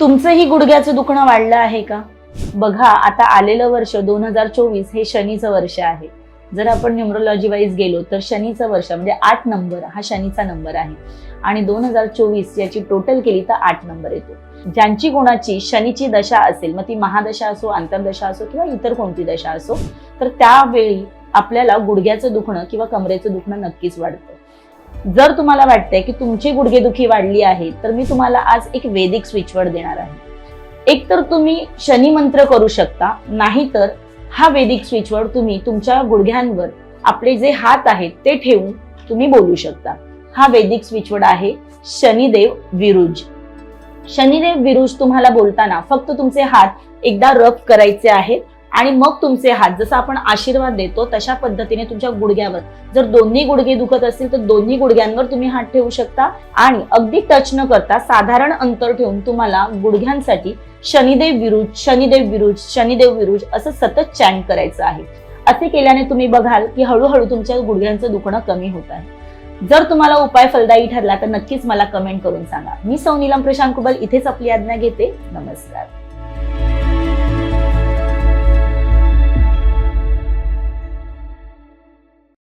तुमचंही गुडघ्याचं दुखणं वाढलं आहे का? बघा आता आलेलं वर्ष दोन हजार चोवीस हे शनीचं वर्ष आहे. जर आपण न्युमरोलॉजी वाईज गेलो तर शनीचं वर्ष म्हणजे आठ नंबर हा शनीचा नंबर आहे. आणि दोन हजार चोवीस याची टोटल केली तर आठ नंबर येतो. ज्यांची कोणाची शनीची दशा असेल मग ती महादशा असो आंतरदशा असो किंवा इतर कोणती दशा असो तर त्यावेळी आपल्याला गुडघ्याचं दुखणं किंवा कमरेचं दुखणं नक्कीच वाढतं. जर तुम्हाला वाटतंय की तुमची गुडघेदुखी वाढली आहे तर मी तुम्हाला आज एक वेदिक स्विचवर्ड देणार आहे. एक तर तुम्ही शनी मंत्र करू शकता नाहीतर हा वेदिक स्विचवर्ड तुम्ही तुमच्या गुडघ्यांवर आपले जे हात आहेत ते ठेवून तुम्ही बोलू शकता. हा वेदिक स्विचवर्ड आहे शनिदेव विरुज. शनिदेव विरुज तुम्हाला बोलताना फक्त तुमचे हात एकदा रब करायचे आहेत. आणि मग तुमचे हात जसं आपण आशीर्वाद देतो तशा पद्धतीने तुमच्या गुडघ्यावर जर दोन्ही गुडघे दुखत असतील तर दोन्ही गुडघ्यांवर तुम्ही हात ठेवू शकता. आणि अगदी टच न करता साधारण अंतर ठेवून तुम्हाला गुडघ्यांसाठी शनिदेव विरुज शनिदेव विरुज शनिदेव विरुज असं सतत चॅन्ट करायचं आहे. असे केल्याने तुम्ही बघाल की हळूहळू तुमच्या गुडघ्यांचं दुखणं कमी होत आहे. जर तुम्हाला उपाय फलदायी ठरला तर नक्कीच मला कमेंट करून सांगा. मी सौ नीलम प्रशांत कुबल इथेच आपली आज्ञा घेते. नमस्कार.